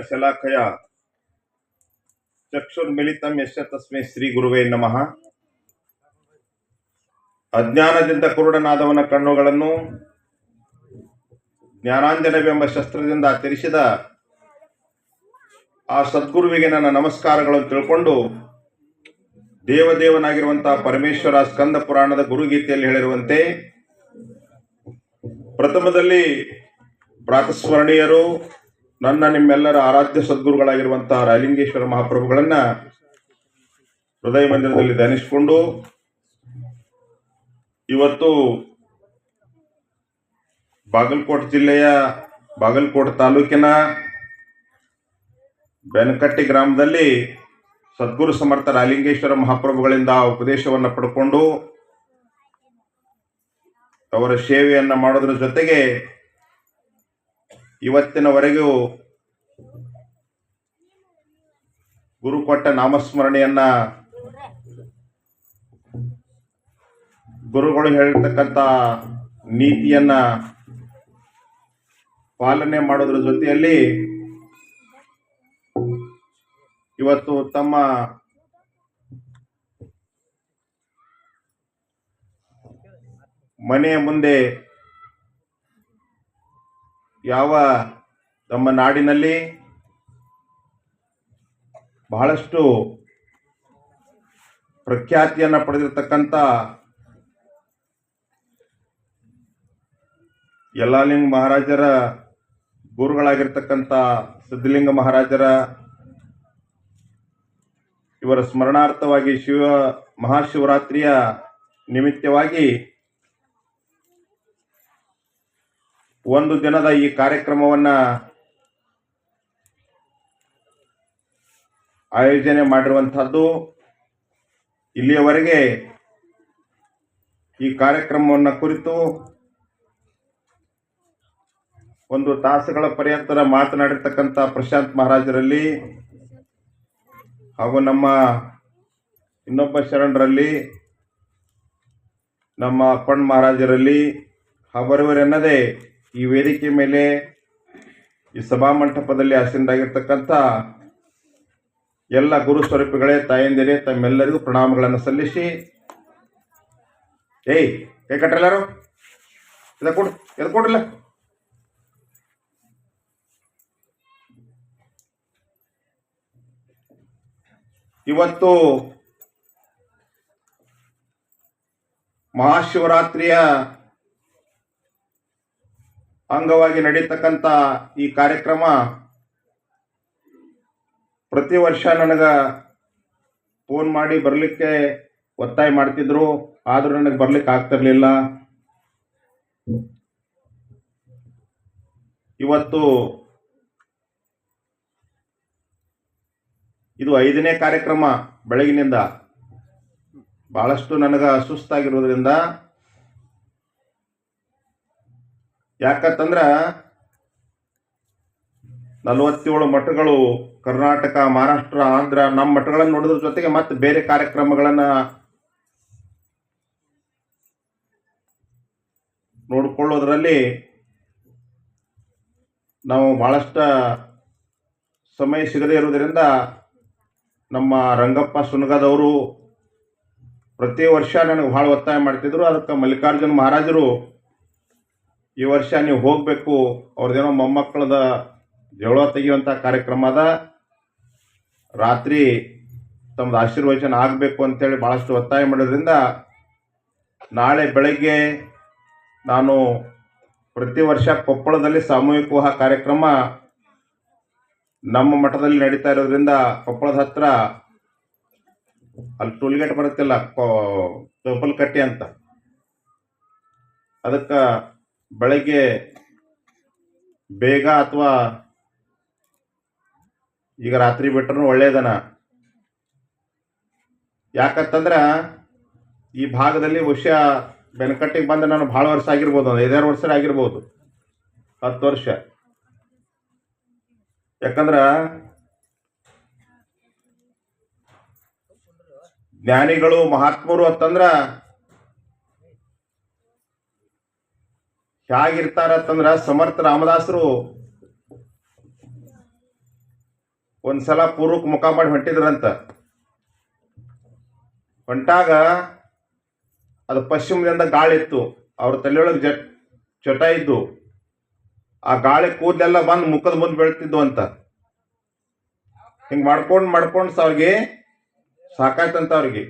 ಶಲಾಖಯ. ಚಕ್ಷುರ್ಮಿಲಿತಂ ಯಶ ತಸ್ಮೈ ಶ್ರೀ ಗುರುವೇ ನಮಃ. ಅಜ್ಞಾನದಿಂದ ಕುರುಡನಾದವನ ಕಣ್ಣುಗಳನ್ನು ಜ್ಞಾನಾಂಜನವೆಂಬ ಶಸ್ತ್ರದಿಂದ ತಿರಿಸಿದ ಆ ಸದ್ಗುರುವಿಗೆ ನನ್ನ ನಮಸ್ಕಾರಗಳನ್ನು ತಿಳ್ಕೊಂಡು ದೇವದೇವನಾಗಿರುವಂತಹ ಪರಮೇಶ್ವರ ಸ್ಕಂದ ಪುರಾಣದ ಗುರುಗೀತೆಯಲ್ಲಿ ಹೇಳಿರುವಂತೆ ಪ್ರಥಮದಲ್ಲಿ ಪ್ರಾತಸ್ಮರಣೀಯರು ನನ್ನ ನಿಮ್ಮೆಲ್ಲರ ಆರಾಧ್ಯ ಸದ್ಗುರುಗಳಾಗಿರುವಂತಹ ರಾಯಲಿಂಗೇಶ್ವರ ಮಹಾಪ್ರಭುಗಳನ್ನ ಹೃದಯ ಮಂದಿರದಲ್ಲಿ ಧ್ಯಾನಿಸಿಕೊಂಡು ಇವತ್ತು ಬಾಗಲಕೋಟೆ ಜಿಲ್ಲೆಯ ಬಾಗಲಕೋಟೆ ತಾಲೂಕಿನ ಬೆನಕಟ್ಟಿ ಗ್ರಾಮದಲ್ಲಿ ಸದ್ಗುರು ಸಮರ್ಥ ರಾಯಲಿಂಗೇಶ್ವರ ಮಹಾಪ್ರಭುಗಳಿಂದ ಉಪದೇಶವನ್ನು ಪಡ್ಕೊಂಡು ಅವರ ಸೇವೆಯನ್ನು ಮಾಡೋದ್ರ ಜೊತೆಗೆ ಇವತ್ತಿನವರೆಗೂ ಗುರು ಕೊಟ್ಟ ನಾಮಸ್ಮರಣೆಯನ್ನ ಗುರುಗಳು ಹೇಳಿರ್ತಕ್ಕಂಥ ನೀತಿಯನ್ನ ಪಾಲನೆ ಮಾಡೋದ್ರ ಜೊತೆಯಲ್ಲಿ ಇವತ್ತು ತಮ್ಮ ಮನೆಯ ಮುಂದೆ ಯಾವ ನಮ್ಮ ನಾಡಿನಲ್ಲಿ ಬಹಳಷ್ಟು ಪ್ರಖ್ಯಾತಿಯನ್ನು ಪಡೆದಿರತಕ್ಕಂಥ ಯಲ್ಲಾಲಿಂಗ ಮಹಾರಾಜರ ಗುರುಗಳಾಗಿರ್ತಕ್ಕಂಥ ಸಿದ್ಧಲಿಂಗ ಮಹಾರಾಜರ ಇವರ ಸ್ಮರಣಾರ್ಥವಾಗಿ ಶಿವ ಮಹಾಶಿವರಾತ್ರಿಯ ನಿಮಿತ್ತವಾಗಿ ಒಂದು ದಿನದ ಈ ಕಾರ್ಯಕ್ರಮವನ್ನ ಆಯೋಜನೆ ಮಾಡಿರುವಂಥದ್ದು. ಇಲ್ಲಿಯವರೆಗೆ ಈ ಕಾರ್ಯಕ್ರಮವನ್ನು ಕುರಿತು ಒಂದು ತಾಸುಗಳ ಪರ್ಯಂತರ ಮಾತನಾಡಿರ್ತಕ್ಕಂಥ ಪ್ರಶಾಂತ್ ಮಹಾರಾಜರಲ್ಲಿ ಹಾಗೂ ನಮ್ಮ ಇನ್ನೊಬ್ಬ ಶರಣರಲ್ಲಿ ನಮ್ಮ ಅಪ್ಪಣ್ಣ ಮಹಾರಾಜರಲ್ಲಿ ಅವರವರೆನ್ನದೇ ಈ ವೇದಿಕೆ ಮೇಲೆ ಈ ಸಭಾಮಂಟಪದಲ್ಲಿ ಆಸೀನರಾಗಿರ್ತಕ್ಕಂಥ ಎಲ್ಲ ಗುರು ಸ್ವರೂಪಿಗಳೇ, ತಾಯಂದಿರೇ, ತಮ್ಮೆಲ್ಲರಿಗೂ ಪ್ರಣಾಮಗಳನ್ನು ಸಲ್ಲಿಸಿ. ಏಯ್, ಕೈ ಕಟ್ಟಲ್ಲಾರು ಇದ ಕೊಡು ಎದು ಕೊಡ್ರಲ್ಲ. ಇವತ್ತು ಮಹಾಶಿವರಾತ್ರಿಯ ಅಂಗವಾಗಿ ನಡೀತಕ್ಕಂಥ ಈ ಕಾರ್ಯಕ್ರಮ ಪ್ರತಿ ವರ್ಷ ನನಗೆ ಫೋನ್ ಮಾಡಿ ಬರಲಿಕ್ಕೆ ಒತ್ತಾಯ ಮಾಡ್ತಿದ್ರು, ಆದರೂ ನನಗೆ ಬರ್ಲಿಕ್ಕೆ ಆಗ್ತಿರ್ಲಿಲ್ಲ. ಇವತ್ತು ಇದು ಐದನೇ ಕಾರ್ಯಕ್ರಮ ಬೆಳಗಿನಿಂದ. ಬಹಳಷ್ಟು ನನಗೆ ಸುಸ್ತಾಗಿರೋದ್ರಿಂದ ಯಾಕಂತಂದ್ರ ನಲವತ್ತೇಳು ಮಠಗಳು ಕರ್ನಾಟಕ, ಮಹಾರಾಷ್ಟ್ರ, ಆಂಧ್ರ ನಮ್ಮ ಮಠಗಳನ್ನು ನೋಡೋದ್ರ ಜೊತೆಗೆ ಮತ್ತೆ ಬೇರೆ ಕಾರ್ಯಕ್ರಮಗಳನ್ನ ನೋಡ್ಕೊಳ್ಳೋದ್ರಲ್ಲಿ ನಾವು ಭಾಳಷ್ಟು ಸಮಯ ಸಿಗದೇ ಇರುವುದರಿಂದ ನಮ್ಮ ರಂಗಪ್ಪ ಸುನಗದವರು ಪ್ರತಿ ವರ್ಷ ನನಗೆ ಭಾಳ ಒತ್ತಾಯ ಮಾಡ್ತಿದ್ರು. ಅದಕ್ಕೆ ಮಲ್ಲಿಕಾರ್ಜುನ ಮಹಾರಾಜರು ಈ ವರ್ಷ ನೀವು ಹೋಗಬೇಕು ಅವ್ರದ್ದೇನೋ ಮೊಮ್ಮಕ್ಕಳದ ಜೋಳ ತೆಗೆಯುವಂಥ ಕಾರ್ಯಕ್ರಮ ಅದ. ರಾತ್ರಿ ತಮ್ಮದು ಆಶೀರ್ವಚನ ಆಗಬೇಕು ಅಂತೇಳಿ ಭಾಳಷ್ಟು ಒತ್ತಾಯ ಮಾಡೋದ್ರಿಂದ ನಾಳೆ ಬೆಳಗ್ಗೆ ನಾನು ಪ್ರತಿ ವರ್ಷ ಕೊಪ್ಪಳದಲ್ಲಿ ಸಾಮೂಹಿಕ ವಿವಾಹ ಕಾರ್ಯಕ್ರಮ ನಮ್ಮ ಮಠದಲ್ಲಿ ನಡೀತಾ ಇರೋದ್ರಿಂದ ಕೊಪ್ಪಳದ ಹತ್ರ ಅಲ್ಲಿ ಟೋಲ್ಗೇಟ್ ಬರುತ್ತಿಲ್ಲ ಕಟ್ಟಿ ಅಂತ. ಅದಕ್ಕೆ ಬೆಳಗ್ಗೆ ಬೇಗ ಅಥವಾ ಈಗ ರಾತ್ರಿ ಬಿಟ್ರೂ ಒಳ್ಳೆಯದನ ಯಾಕಂತಂದ್ರ ಈ ಭಾಗದಲ್ಲಿ ವರ್ಷ ಬೆನಕಟ್ಟಿಗೆ ಬಂದ ನಾನು ಭಾಳ ವರ್ಷ ಆಗಿರ್ಬೋದು, ಒಂದು ಐದಾರು ವರ್ಷ ಆಗಿರ್ಬೋದು, ಹತ್ತು ವರ್ಷ. ಯಾಕಂದ್ರ ಜ್ಞಾನಿಗಳು, ಮಹಾತ್ಮರು ಅಂತಂದ್ರ ಹೇಗಿರ್ತಾರ ಅಂತಂದ್ರ ಸಮರ್ಥ ರಾಮದಾಸರು ಒಂದ್ಸಲ ಪೂರ್ವಕ್ಕೆ ಮುಖ ಮಾಡಿ ಹೊಂಟಿದ್ರಂತ. ಹೊಂಟಾಗ ಅದು ಪಶ್ಚಿಮದಿಂದ ಗಾಳಿ ಇತ್ತು. ಅವ್ರ ತಲೆಯೊಳಗೆ ಜಟ್ ಚಟ ಇದ್ದು, ಆ ಗಾಳಿ ಕೂದಲೆಲ್ಲ ಬಂದು ಮುಖದ ಮುಂದೆ ಬೀಳ್ತಿದ್ವು ಅಂತ. ಹಿಂಗೆ ಮಾಡ್ಕೊಂಡು ಮಾಡ್ಕೊಂಡು ಅವ್ರಿಗೆ ಸಾಕಾಯ್ತಂತ ಅವ್ರಿಗೆ.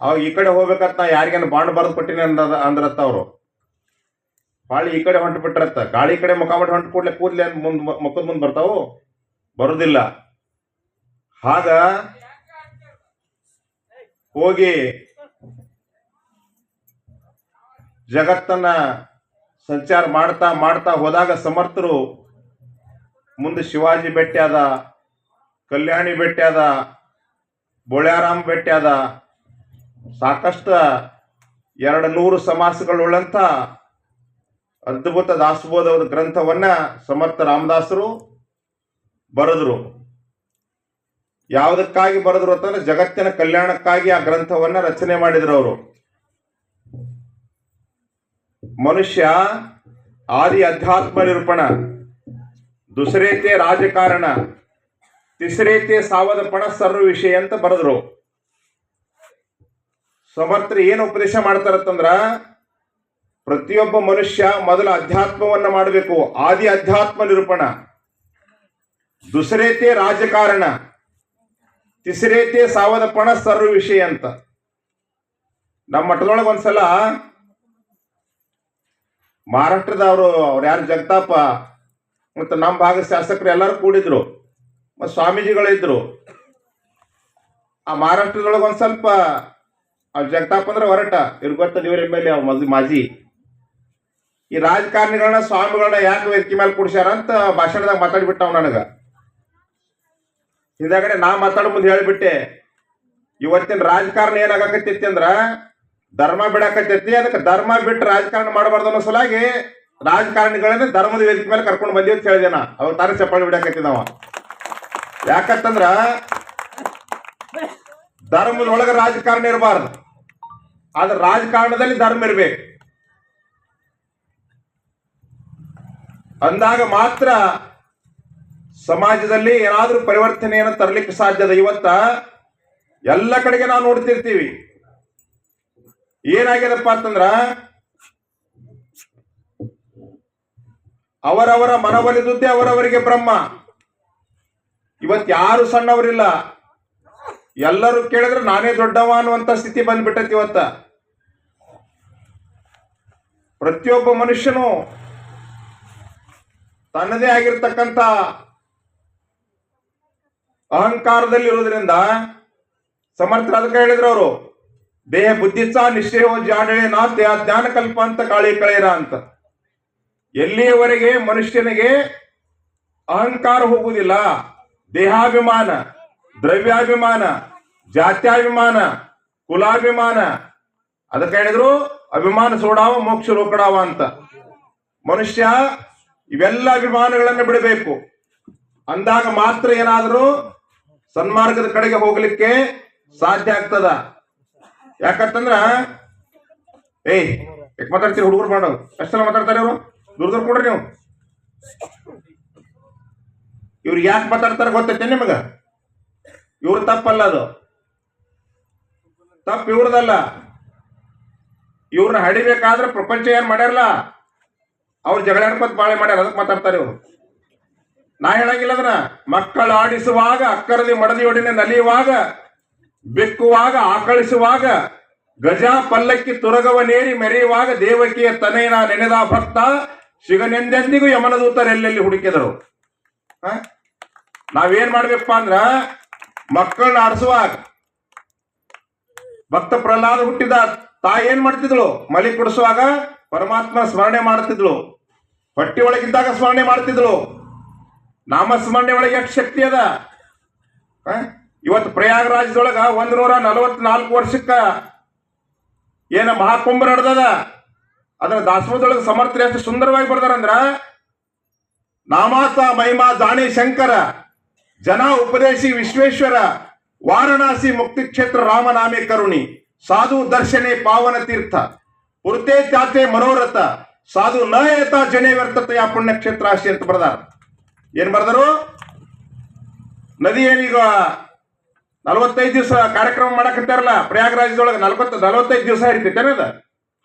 ಅವಾಗ ಈ ಕಡೆ ಹೋಗ್ಬೇಕಂತ ಯಾರಿಗೇನು ಬಾಂಡ್ ಬರೆದು ಕೊಟ್ಟಿನಿ ಅಂದ ಅಂದ್ರತ್ತ ಅವರು. ಬಾಳಿ ಈ ಕಡೆ ಹೊಂಟು ಬಿಟ್ಟಿರತ್ತ ಗಾಳಿ ಕಡೆ ಮುಖ ಮಾಡಿ ಹೊಂಟು ಕೂಡಲೇ ಕೂದಲೇ ಮುಂದ್ ಮುಖದ ಮುಂದೆ ಬರ್ತಾವು? ಬರುದಿಲ್ಲ. ಆಗ ಹೋಗಿ ಜಗತ್ತನ್ನ ಸಂಚಾರ ಮಾಡ್ತಾ ಮಾಡ್ತಾ ಹೋದಾಗ ಸಮರ್ಥರು ಮುಂದೆ ಶಿವಾಜಿ ಭೇಟಿ ಆದ ಕಲ್ಯಾಣಿ ಭೇಟಿ ಆದ ಬೋಳ್ಯಾರಾಮ್ ಭೇಟಿ ಆದ ಸಾಕಷ್ಟು ಎರಡು ನೂರು ಸಮಾಸಗಳುಳ್ಳಂಥ ಅದ್ಭುತ ಅವರ ಗ್ರಂಥವನ್ನ ಸಮರ್ಥ ರಾಮದಾಸರು ಬರೆದ್ರು. ಯಾವುದಕ್ಕಾಗಿ ಬರೆದ್ರು ಅಂತಂದ್ರೆ ಜಗತ್ತಿನ ಕಲ್ಯಾಣಕ್ಕಾಗಿ ಆ ಗ್ರಂಥವನ್ನ ರಚನೆ ಮಾಡಿದ್ರು ಅವರು. ಮನುಷ್ಯ ಆದಿ ಅಧ್ಯಾತ್ಮ ನಿರೂಪಣ, ದುಸರೇತೆ ರಾಜಕಾರಣ, ತಿಸರೇತೆ ಸಾವದಪಣ ಸರ್ವ ವಿಷಯ ಅಂತ ಬರೆದ್ರು. ಸಮರ್ಥರು ಏನು ಉಪದೇಶ ಮಾಡ್ತಾರತ್ತಂದ್ರ ಪ್ರತಿಯೊಬ್ಬ ಮನುಷ್ಯ ಮೊದಲ ಅಧ್ಯಾತ್ಮವನ್ನ ಮಾಡಬೇಕು. ಆದಿ ಅಧ್ಯಾತ್ಮ ನಿರೂಪಣ. ದುಸರೇತೆ ರಾಜಕಾರಣ. ತಿಸರೇತೆ ಸಾವದಪಣ ಸರ್ವ ವಿಷಯ ಅಂತ. ನಮ್ಮ ಮಠದೊಳಗೆ ಒಂದ್ಸಲ ಮಹಾರಾಷ್ಟ್ರದವರು ಅವ್ರು ಯಾರು ಜಗತಾಪ ಮತ್ತು ನಮ್ಮ ಭಾಗದ ಶಾಸಕರು ಎಲ್ಲರೂ ಕೂಡಿದ್ರು. ಮತ್ತು ಸ್ವಾಮೀಜಿಗಳಿದ್ರು ಆ ಮಹಾರಾಷ್ಟ್ರದೊಳಗೆ ಒಂದು ಸ್ವಲ್ಪ ಅವ್ರು ಜಗತಾಪ ಅಂದ್ರೆ ಹೊರಟ. ಇವ್ರಿಗೆ ಗೊತ್ತದ ಇವ್ರ ಎಂ ಎಲ್ ಎ ಮಾಜಿ. ಈ ರಾಜಕಾರಣಿಗಳನ್ನ, ಸ್ವಾಮಿಗಳನ್ನ ಯಾಕೆ ವೇದಿಕೆ ಮೇಲೆ ಕೂಡ್ಸ್ಯಾರ ಅಂತ ಭಾಷಣದಾಗ ಮಾತಾಡ್ಬಿಟ್ಟವ್ ನನಗ. ಹಿಂದಾಗಡೆ ನಾ ಮಾತಾಡೋ ಮುಂದೆ ಹೇಳಿಬಿಟ್ಟೆ, ಇವತ್ತಿನ ರಾಜಕಾರಣ ಏನಾಗಕತ್ತೈತಿ ಅಂದ್ರ, ಧರ್ಮ ಬಿಡಾಕತ್ತೈತಿ, ಅದಕ್ಕೆ ಧರ್ಮ ಬಿಟ್ಟು ರಾಜಕಾರಣ ಮಾಡಬಾರ್ದು ಅನ್ನೋ ಸಲಾಗಿ ರಾಜಕಾರಣಿಗಳನ್ನ ಧರ್ಮದ ವೇದಿಕೆ ಮೇಲೆ ಕರ್ಕೊಂಡು ಬಂದಿ ಅಂತ ಹೇಳಿದೆ ನಾ. ಅವಾಗ ತಾನೇ ಚಪ್ಪಾಳಿ ಬಿಡಾಕತ್ತಿದವ. ಯಾಕಂತಂದ್ರ ಧರ್ಮದೊಳಗ ರಾಜಕಾರಣ ಇರಬಾರ್ದು. ಆದ್ರೆ ರಾಜಕಾರಣದಲ್ಲಿ ಧರ್ಮ ಇರ್ಬೇಕು. ಅಂದಾಗ ಮಾತ್ರ ಸಮಾಜದಲ್ಲಿ ಏನಾದರೂ ಪರಿವರ್ತನೆಯನ್ನು ತರಲಿಕ್ಕೆ ಸಾಧ್ಯದ ಇವತ್ತ ಎಲ್ಲ ಕಡೆಗೆ ನಾವು ನೋಡ್ತಿರ್ತೀವಿ. ಏನಾಗ್ಯದಪ್ಪ ಅಂತಂದ್ರ ಅವರವರ ಮನವೊಲಿದುದ್ದೇ ಅವರವರಿಗೆ ಬ್ರಹ್ಮ. ಇವತ್ ಯಾರು ಸಣ್ಣವರಿಲ್ಲ. ಎಲ್ಲರೂ ಕೇಳಿದ್ರೆ ನಾನೇ ದೊಡ್ಡವ ಅನ್ನುವಂತ ಸ್ಥಿತಿ ಬಂದ್ಬಿಟ್ಟೈತಿ ಇವತ್ತ. ಪ್ರತಿಯೊಬ್ಬ ಮನುಷ್ಯನು ತನ್ನದೇ ಆಗಿರ್ತಕ್ಕಂಥ ಅಹಂಕಾರದಲ್ಲಿ ಇರೋದ್ರಿಂದ ಸಮರ್ಥ ಅದಕ್ಕೆ ಹೇಳಿದ್ರು ಅವರು. ದೇಹ ಬುದ್ಧಿಸ ನಿಶ್ಚಯ ಜಾಡಳೆ ನಾತ್ಯ ಜ್ಞಾನ ಕಲ್ಪ ಅಂತ ಕಾಳಿ ಕಳೆಯರ ಅಂತ. ಎಲ್ಲಿಯವರೆಗೆ ಮನುಷ್ಯನಿಗೆ ಅಹಂಕಾರ ಹೋಗುವುದಿಲ್ಲ? ದೇಹಾಭಿಮಾನ, ದ್ರವ್ಯಾಭಿಮಾನ, ಜಾತ್ಯಾಭಿಮಾನ, ಕುಲಾಭಿಮಾನ. ಅದಕ್ಕೆ ಹೇಳಿದ್ರು, ಅಭಿಮಾನ ಸೋಡಾವ, ಮೋಕ್ಷ ರೋಕಡಾವ ಅಂತ. ಮನುಷ್ಯ ಇವೆಲ್ಲ ಅಭಿಮಾನಗಳನ್ನು ಬಿಡಬೇಕು. ಅಂದಾಗ ಮಾತ್ರ ಏನಾದರೂ ಸನ್ಮಾರ್ಗದ ಕಡೆಗೆ ಹೋಗಲಿಕ್ಕೆ ಸಾಧ್ಯ ಆಗ್ತದ? ಯಾಕಂತಂದ್ರ, ಏಯ್, ಯಾಕೆ ಮಾತಾಡ್ತೀರಿ ಹುಡುಗರು ಮಾಡೋದು ಎಷ್ಟೆಲ್ಲ ಮಾತಾಡ್ತಾರೆ ಅವರು ದೂರ ದೂರ ಕೊಡ್ರಿ ನೀವು. ಇವ್ರು ಯಾಕೆ ಮಾತಾಡ್ತಾರೆ ಗೊತ್ತೈತೆ ನಿಮಗ? ಇವ್ರ ತಪ್ಪಲ್ಲ ಅದು. ತಪ್ಪು ಇವ್ರದಲ್ಲ. ಇವ್ರನ್ನ ಹಡಿಬೇಕಾದ್ರೆ ಪ್ರಪಂಚ ಏನ್ ಮಾಡ್ಯಾರಲ್ಲ? ಅವ್ರು ಜಗಳ ಆಡ್ಕೊತ ಬಾಳೆ ಮಾಡ್ಯಾರ ಅದಕ್ಕೆ ಮಾತಾಡ್ತಾರೆ ಇವರು. ನಾ ಹೇಳಂಗಿಲ್ಲ ಅದನ್ನ. ಮಕ್ಕಳು ಆಡಿಸುವಾಗ ಅಕ್ಕರದಿ ಮಡದಿಯೊಡನೆ ನಲಿಯುವಾಗ, ಬೆಕ್ಕುವಾಗ, ಆಕಳಿಸುವಾಗ, ಗಜ ಪಲ್ಲಕ್ಕಿ ತುರಗವನೇರಿ ಮೆರೆಯುವಾಗ ದೇವಕಿಯ ತನೇನ ನೆನೆದ ಭಕ್ತ ಶಿವನೆಂದೆಂದಿಗೂ ಯಮನದೂತರೆಲ್ಲೆಲ್ಲಿ ಹುಡುಕಿದರು? ನಾವೇನ್ ಮಾಡ್ಬೇಕಪ್ಪ ಅಂದ್ರ ಮಕ್ಕಳನ್ನ ಆಡಿಸುವಾಗ, ಭಕ್ತ ಪ್ರಹ್ಲಾದ ಹುಟ್ಟಿದ ತಾಯಿ ಏನ್ ಮಾಡ್ತಿದ್ಳು? ಮಲಿ ಕುಡಿಸುವಾಗ ಪರಮಾತ್ಮ ಸ್ಮರಣೆ ಮಾಡ್ತಿದ್ಳು ಹೊಟ್ಟೆ ಒಳಗಿದ್ದಾಗ ಸ್ಮರಣೆ ಮಾಡ್ತಿದ್ಳು ನಾಮಸ್ಮರಣೆ ಒಳಗೆ ಎಷ್ಟು ಶಕ್ತಿ ಅದ? ಇವತ್ತು ಪ್ರಯಾಗರಾಜದೊಳಗ ಒಂದ್ ನೂರ ನಲವತ್ನಾಲ್ಕು ವರ್ಷಕ್ಕ ಏನ ಮಹಾಕುಂಭ ನಡೆದದ? ಅದರ ದಾಸೋಹದೊಳಗೆ ಸಮರ್ಥನೆ ಎಷ್ಟು ಸುಂದರವಾಗಿ ಬರ್ದಾರಂದ್ರ, ನಾಮಾತ ಮಹಿಮಾ ದಾಣಿ ಶಂಕರ, ಜನ ಉಪದೇಶಿ ವಿಶ್ವೇಶ್ವರ, ವಾರಣಾಸಿ ಮುಕ್ತಿ ಕ್ಷೇತ್ರ ರಾಮನಾಮೆ ಕರುಣಿ, ಸಾಧು ದರ್ಶನೆ ಪಾವನ ತೀರ್ಥ. ಪುರ್ತೆ ತ್ಯಾತೆ ಮನೋರಥ, ಸಾಧು ನ ಏತ ಜನೆ ವ್ಯರ್ಥತೆಯ ಪುಣ್ಯಕ್ಷೇತ್ರ ಅಷ್ಟೇ ಅಂತ ಬರ್ದಾರ. ಏನ್ ಬರ್ದರು? ನದಿ ಏನೀಗ ನಲವತ್ತೈದು ದಿವಸ ಕಾರ್ಯಕ್ರಮ ಮಾಡಕತ್ತಾರಲ್ಲ, ಪ್ರಯಾಗರಾಜದೊಳಗೆ ನಲ್ವತ್ತು, ನಲವತ್ತೈದು ದಿವಸ ಹರಿತೈತೆ ಅದ?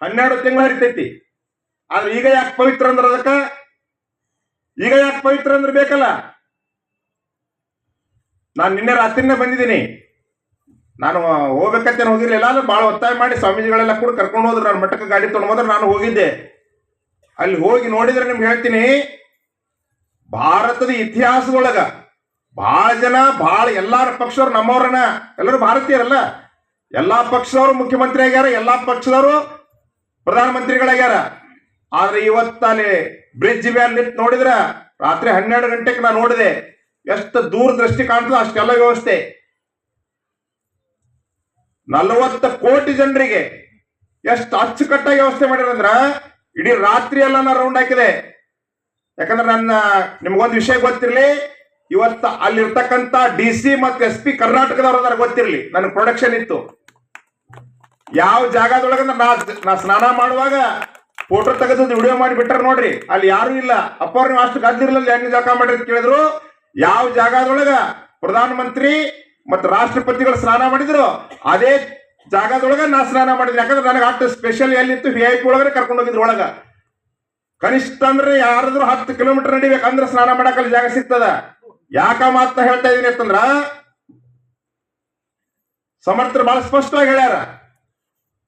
ಹನ್ನೆರಡು ತಿಂಗಳು ಹರಿತೈತಿ. ಆದ್ರೆ ಈಗ ಯಾಕೆ ಪವಿತ್ರ ಅಂದ್ರೆ ಅದಕ್ಕ? ಈಗ ಯಾಕೆ ಪವಿತ್ರ ಅಂದ್ರೆ ಬೇಕಲ್ಲ? ನಾನು ನಿನ್ನೆ ರಾತ್ರಿನೇ ಬಂದಿದ್ದೀನಿ. ನಾನು ಹೋಗ್ಬೇಕಂತೇನು ಹೋಗಿರ್ಲಿಲ್ಲ ಅಂದ್ರೆ ಭಾಳ ಒತ್ತಾಯ ಮಾಡಿ ಸ್ವಾಮೀಜಿಗಳೆಲ್ಲ ಕೂಡ ಕರ್ಕೊಂಡು ಹೋದ್ರು. ನಾನು ಮಠಕ್ಕೆ ಗಾಡಿ ತೊಗೊಂಡು ಹೋದ್ರೆ ನಾನು ಹೋಗಿದ್ದೆ. ಅಲ್ಲಿ ಹೋಗಿ ನೋಡಿದ್ರೆ ನಿಮ್ಗೆ ಹೇಳ್ತೀನಿ, ಭಾರತದ ಇತಿಹಾಸದೊಳಗ ಭಾಳ ಜನ ಭಾಳ ಎಲ್ಲಾರ ಪಕ್ಷವ್ರು ನಮ್ಮವ್ರನ್ನ ಎಲ್ಲರೂ ಭಾರತೀಯರಲ್ಲ. ಎಲ್ಲಾ ಪಕ್ಷದವರು ಮುಖ್ಯಮಂತ್ರಿ ಆಗ್ಯಾರ, ಎಲ್ಲಾ ಪಕ್ಷದವರು ಪ್ರಧಾನಮಂತ್ರಿಗಳಾಗ್ಯಾರ. ಆದ್ರೆ ಇವತ್ತು ಅಲ್ಲಿ ಬ್ರಿಡ್ಜ್ ಮೇಲೆ ನಿಂತು ನೋಡಿದ್ರ ರಾತ್ರಿ ಹನ್ನೆರಡು ಗಂಟೆಗೆ ನಾನು ನೋಡಿದೆ, ಎಷ್ಟು ದೂರದೃಷ್ಟಿ ಕಾಣ್ತದ ಅಷ್ಟೆಲ್ಲ ವ್ಯವಸ್ಥೆ. ನಲವತ್ತು ಕೋಟಿ ಜನರಿಗೆ ಎಷ್ಟು ಅಚ್ಚುಕಟ್ಟಾಗಿ ವ್ಯವಸ್ಥೆ ಮಾಡಿರಂದ್ರ ಇಡೀ ರಾತ್ರಿ ಎಲ್ಲ ನಾ ರೌಂಡ್ ಹಾಕಿದೆ. ಯಾಕಂದ್ರೆ ನನ್ನ, ನಿಮ್ಗೊಂದು ವಿಷಯ ಗೊತ್ತಿರಲಿ, ಇವತ್ತ ಅಲ್ಲಿರ್ತಕ್ಕಂಥ ಡಿ ಸಿ ಮತ್ತು ಎಸ್ ಪಿ ಕರ್ನಾಟಕದವ್ರ ಗೊತ್ತಿರಲಿ ನನ್ನ ಪ್ರೊಡಕ್ಷನ್ ಇತ್ತು. ಯಾವ ಜಾಗದೊಳಗಂದ್ರೆ ನಾ ನಾ ಸ್ನಾನ ಮಾಡುವಾಗ ಫೋಟೋ ತೆಗೆದು ವಿಡಿಯೋ ಮಾಡಿ ಬಿಟ್ಟಾರ ನೋಡ್ರಿ. ಅಲ್ಲಿ ಯಾರು ಇಲ್ಲ. ಅಪ್ಪವ್ರು ನೀವು ಅಷ್ಟು ಗದ್ದಿರ್ಲಿಲ್ಲ, ಹೆಂಗ್ ಜಾಗ ಮಾಡಿರ್ ಕೇಳಿದ್ರು. ಯಾವ ಜಾಗದೊಳಗ ಪ್ರಧಾನಮಂತ್ರಿ ಮತ್ತು ರಾಷ್ಟ್ರಪತಿಗಳು ಸ್ನಾನ ಮಾಡಿದ್ರು. ಅದೇ ಜಾಗದೊಳಗ ನಾ ಸ್ನಾನ ಮಾಡಿದ್ರು ಯಾಕಂದ್ರೆ ನನಗೆ ಅಷ್ಟು ಸ್ಪೆಷಲ್ ಎಲ್ಲಿತ್ತು ವಿ ಐ ಪಿ ಒಳಗಡೆ ಕರ್ಕೊಂಡು ಹೋಗಿದ್ರು ಒಳಗ. ಕನಿಷ್ಠ ಅಂದ್ರೆ ಯಾರಾದ್ರೂ ಹತ್ತು ಕಿಲೋಮೀಟರ್ ನಡಿಬೇಕಂದ್ರೆ ಸ್ನಾನ ಮಾಡಕ್ಕಲ್ಲಿ ಜಾಗ ಸಿಗ್ತದ. ಯಾಕ ಮಾತನ್ನ ಹೇಳ್ತಾ ಇದೀನಿ ಅಂತಂದ್ರ, ಸಮರ್ಥರು ಬಹಳ ಸ್ಪಷ್ಟವಾಗಿ ಹೇಳ್ಯಾರ.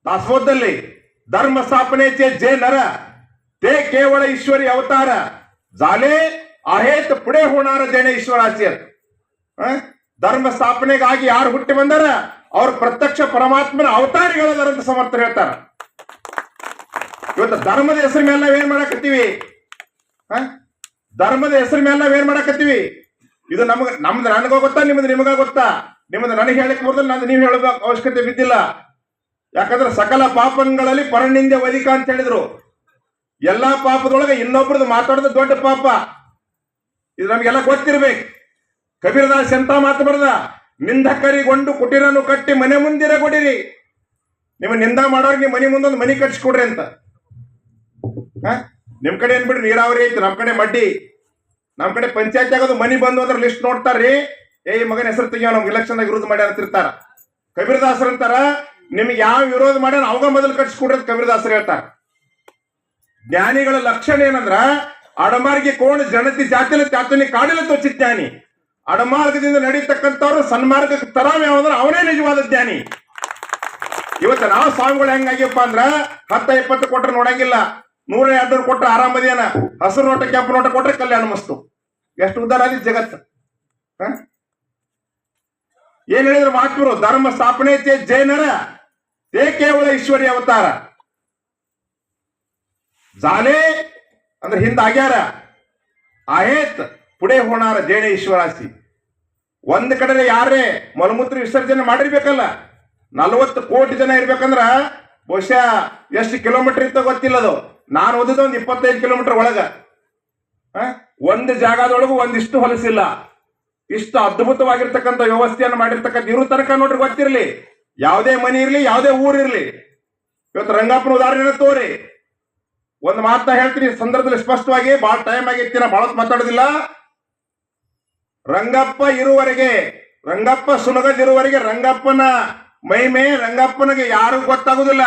ದಾಸೋಹದಲ್ಲಿ ಧರ್ಮ ಸ್ಥಾಪನೆ ಚೇ ಜೇ ನರ, ತೇ ಕೇವಲ ಈಶ್ವರಿ ಅವತಾರ, ಜಾಲೆ ಅಹೇತ್ ಪುಡೆ ಹೋಣಾರ ಜೇನೆ ಈಶ್ವರ ಅಂತ. ಆ? ಧರ್ಮ ಸ್ಥಾಪನೆಗಾಗಿ ಯಾರು ಹುಟ್ಟಿ ಬಂದಾರ? ಅವ್ರ ಪ್ರತ್ಯಕ್ಷ ಪರಮಾತ್ಮನ ಅವತಾರಿಗಳದಾರ ಸಮರ್ಥ ಹೇಳ್ತಾರ. ಇವತ್ತು ಧರ್ಮದ ಹೆಸರು ಮೇಲೆ ನಾವೇನ್ ಮಾಡಕತ್ತೀವಿ? ಆ? ಧರ್ಮದ ಹೆಸರು ಮೇಲೆ ನಾವೇನ್ ಮಾಡಕತ್ತೀವಿ? ಇದು ನಮ್ಗೆ ನಮ್ದು ನನಗೋ ಗೊತ್ತಾ, ನಿಮ್ದು ನಿಮಗ ಗೊತ್ತಾ? ನಿಮ್ದು ನನಗೆ ಹೇಳಕ್ ಮೊದಲು ನಂದು ನೀವು ಹೇಳಬೇಕು ಅವಶ್ಯಕತೆ ಬಿದ್ದಿಲ್ಲ. ಯಾಕಂದ್ರೆ ಸಕಲ ಪಾಪಗಳಲ್ಲಿ ಪರನಿಂದೆ ವಧಿಕ ಅಂತ ಹೇಳಿದ್ರು. ಎಲ್ಲಾ ಪಾಪದೊಳಗೆ ಇನ್ನೊಬ್ರದ್ದು ಮಾತಾಡೋದು ದೊಡ್ಡ ಪಾಪ. ಇದು ನಮ್ಗೆಲ್ಲ ಗೊತ್ತಿರ್ಬೇಕು. ಕಬೀರದಾಸ್ ಎಂತ ಮಾತು ಬರದ? ನಿಂದಕರಿಗೊಂಡು ಕುಟೀರನ್ನು ಕಟ್ಟಿ ಮನೆ ಮುಂದಿರ ಕೊಡಿರಿ. ನಿಮ್ಮ ನಿಂದ ಮಾಡೋರಿಗೆ ನಿಮ್ಮ ಮನೆ ಮುಂದೊಂದು ಮನೆ ಕಟ್ಸಿಕೊಡ್ರಿ ಅಂತ? ನಿಮ್ ಕಡೆ ಏನ್ ಬಿಡ್ರಿ ನೀರಾವರಿ ಐತಿ? ನಮ್ ಕಡೆ ಮಡ್ಡಿ. ನಮ್ ಕಡೆ ಪಂಚಾಯತ್ ಆಗೋದು ಮನಿ ಬಂದು ಅಂದ್ರೆ ಲಿಸ್ಟ್ ನೋಡ್ತಾರ್ರಿ. ಏ, ಈ ಮಗನ ಹೆಸರು ತೆಗಿಯೋ ನಮ್ಗೆ ಎಲೆಕ್ಷನ್ ವಿರೋಧ ಮಾಡ್ಯಾರ ಅಂತಿರ್ತಾರ ಕಬೀರದಾಸರು ಅಂತಾರ, ನಿಮ್ಗೆ ಯಾವ ವಿರೋಧ ಮಾಡ್ಯಾರ ಅವಾಗ ಮೊದಲು ಕಟ್ಸಿಕೊಡ್ರಿ ಅಂತ ಕಬೀರದಾಸರು ಹೇಳ್ತಾರ. ಜ್ಞಾನಿಗಳ ಲಕ್ಷಣ ಏನಂದ್ರ, ಅಡಮಾರ್ಗೆ ಕೋಣ ಜನತಿ ಜಾತಿಲ ತ್ಯಾತನಿ ಕಾಡಿಲ ತೋಚಿ ಜ್ಞಾನಿ ಅಡಮಾರ್ಗದಿಂದ ನಡೀತಕ್ಕಂಥವ್ರು ಸನ್ಮಾರ್ಗಕ್ಕೆ ತರಾವ್ ಯಾವಂದ್ರೆ ಅವನೇ ನಿಜವಾದ ಜ್ಞಾನಿ. ಇವತ್ತು ನಾವು ಸ್ವಾಮಿಗಳು ಹೆಂಗಾಗ್ಯಪ್ಪ ಅಂದ್ರ ಹತ್ತ ಇಪ್ಪತ್ತು ಕೊಟ್ರೆ ನೋಡಂಗಿಲ್ಲ. ನೂರ ಎರಡು ಕೊಟ್ರೆ ಆರಾಮದೇನ. ಹಸಿರು ನೋಟ, ಕೆಂಪು ನೋಟ ಕೊಟ್ರೆ ಕಲ್ಯಾಣ ಮಸ್ತು. ಎಷ್ಟು ಉದ್ದಾರ ಆಗಿದೆ ಜಗತ್ತು? ಏನ್ ಹೇಳಿದ್ರು ಮಹಾತ್ಮರು? ಧರ್ಮ ಸ್ಥಾಪನೆ ಜೈನರ. ತೇ ಕೇವಲ ಈಶ್ವರಿ ಅವತಾರ. ಜಾಲೆ ಅಂದ್ರೆ ಹಿಂದಾಗ್ಯಾರ ಆಯೇತ್. ಪುಡೆ ಹೋಣಾರ ಜೇಡೆ ಈಶ್ವರಾಸಿ. ಒಂದು ಕಡೆ ಯಾರೇ ಮಲಮೂತ್ರ ವಿಸರ್ಜನೆ ಮಾಡಿರ್ಬೇಕಲ್ಲ, ನಲವತ್ತು ಕೋಟಿ ಜನ ಇರ್ಬೇಕಂದ್ರ ಬಹುಶಃ ಎಷ್ಟು ಕಿಲೋಮೀಟರ್ ಇತ್ತ ಗೊತ್ತಿಲ್ಲ ಅದು ನಾನು ಓದಿದ ಒಂದು ಇಪ್ಪತ್ತೈದು ಕಿಲೋಮೀಟರ್ ಒಳಗ? ಒಂದು ಜಾಗದೊಳಗೂ ಒಂದಿಷ್ಟು ಹೊಲಸಿಲ್ಲ. ಇಷ್ಟು ಅದ್ಭುತವಾಗಿರ್ತಕ್ಕಂಥ ವ್ಯವಸ್ಥೆಯನ್ನು ಮಾಡಿರ್ತಕ್ಕಂಥ ಇರೋ ತನಕ ನೋಡ್ರಿ ಗೊತ್ತಿರಲಿ. ಯಾವುದೇ ಮನೆ ಇರಲಿ, ಯಾವುದೇ ಊರಿರಲಿ ಇವತ್ತು ರಂಗಪ್ಪನ ಉದಾಹರಣೆ ತೋರಿ. ಒಂದು ಮಾತನ್ನ ಹೇಳ್ತೀನಿ ಸಂದರ್ಭದಲ್ಲಿ ಸ್ಪಷ್ಟವಾಗಿ, ಭಾಳ ಟೈಮ್ ಆಗೈತಿ, ನಾ ಬಹಳ ಮಾತಾಡೋದಿಲ್ಲ. ರಂಗಪ್ಪ ಇರುವವರೆಗೆ ರಂಗಪ್ಪ ಸುನಗದಿರುವರೆಗೆ ರಂಗಪ್ಪನ ಮಹಿಮೆ ರಂಗಪ್ಪನಿಗೆ ಯಾರು ಗೊತ್ತಾಗುದಿಲ್ಲ